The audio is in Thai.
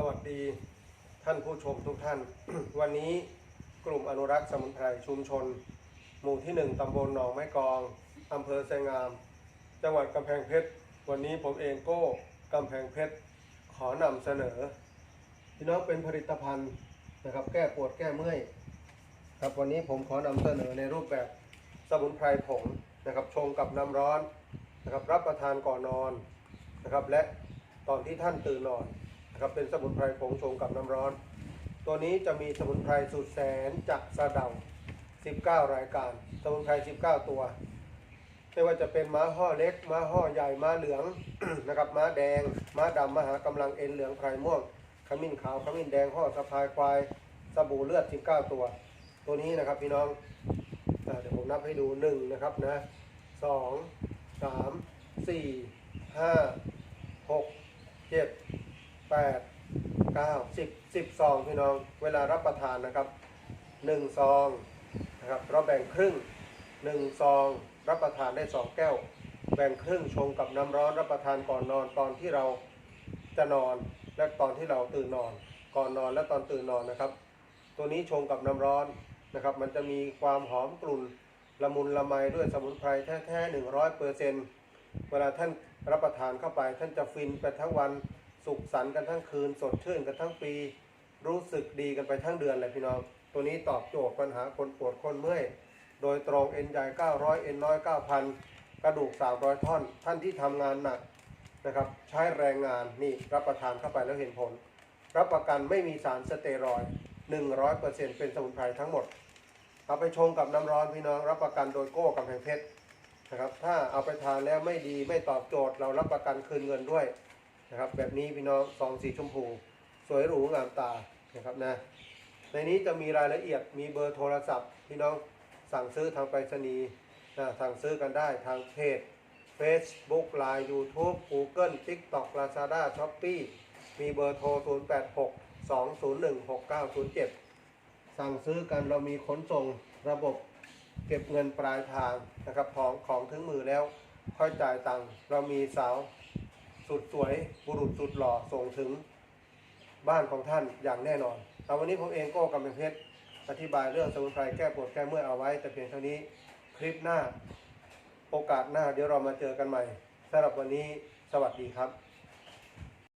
สวัสดีท่านผู้ชมทุกท่าน วันนี้กลุ่มอนุรักษ์สมุนไพรชุมชน หมู่ที่หนึ่งตำบลหนองไม้กองอำเภอไซงาม จังหวัดกำแพงเพชร วันนี้ผมเองก็กำแพงเพชร ขอนำเสนอพี่น้องเป็นผลิตภัณฑ์นะครับแก้ปวดแก้เมื่อยครับวันนี้ผมขอนำเสนอในรูปแบบสมุนไพรผงนะครับชงกับน้ำร้อนนะครับรับประทานก่อนนอนนะครับและตอนที่ท่านตื่นนอน นะครับเป็นสมุนไพรผงชงกับน้ำร้อน ตัวนี้จะมีสมุนไพรสุดแสนจากสะเดา19 รายการ สมุนไพร 19 ตัว ไม่ว่าจะเป็นม้าห่อเล็ก ม้าห่อใหญ่ ม้าเหลืองนะครับ ม้าแดง ม้าดำมหากำลังเอ็นเหลืองไพรม่วง ขมิ้นขาว ขมิ้นแดง ห่อสะพายควาย สบู่เลือด 19 ตัว ตัวนี้นะครับพี่น้องเดี๋ยวผมนับให้ดูหนึ่งนะครับนะสองสามสี่ห้าหกเจ็ด แปดเก้าสิบสิบซองพี่น้อง เวลารับประทานนะครับหนึ่งซองนะครับเราแบ่งครึ่งหนึ่งซองรับประทานได้สองแก้ว แบ่งครึ่งชงกับน้ำร้อนรับประทานก่อนนอนตอนที่เราจะนอนและตอนที่เราตื่นนอน ก่อนนอนและตอนตื่นนอนนะครับ ตัวนี้ชงกับน้ำร้อนนะครับ มันจะมีความหอมกลุ่นละมุนละไมด้วยสมุนไพรแท้ๆหนึ่งร้อยเปอร์เซ็นต์เวลาท่านรับประทานเข้าไปท่านจะฟินไปทั้งวัน สุขสันต์กันทั้งคืน สดชื่นกันทั้งปี รู้สึกดีกันไปทั้งเดือนเลยพี่น้อง ตัวนี้ตอบโจทย์ปัญหาคนปวดคนเมื่อย โดยตรงเอ็นใหญ่900เอ็นน้อย9,000 กระดูก 300 ท่อน ท่านที่ทำงานหนักนะครับใช้แรงงานนี่รับประทานเข้าไปแล้วเห็นผล รับประกันไม่มีสารสเตียรอยด์100%เป็นสมุนไพรทั้งหมด เอาไปชงกับน้ำร้อนพี่น้องรับประกันโดยโก้กำแพงเพชรนะครับถ้าเอาไปทานแล้วไม่ดีไม่ตอบโจทย์เรารับประกันคืนเงินด้วย นะครับ แบบนี้พี่น้องซองสีชมพู สวยหรูงามตานะครับนะในนี้จะมีรายละเอียดมีเบอร์โทรศัพท์พี่น้องสั่งซื้อทางไปรษณีย์นะสั่งซื้อกันได้ทางเพจ Facebook Line YouTube Google TikTok Lazada Shopee มีเบอร์โทร 086 201 6907 สั่งซื้อกันเรามีขนส่งระบบเก็บเงินปลายทางนะครับของของถึงมือแล้วค่อยจ่ายตังค์เรามีสาว สุดสวยบุรุษสุดหล่อส่งถึงบ้านของท่านอย่างแน่นอนเอาวันนี้ผมเองก็กำลังเพชรอธิบายเรื่องสมุนไพรแก้ปวดแก้เมื่อยเอาไว้ แต่เพียงเท่านี้คลิปหน้า โอกาสหน้าเดี๋ยวเรามาเจอกันใหม่สำหรับวันนี้สวัสดีครับ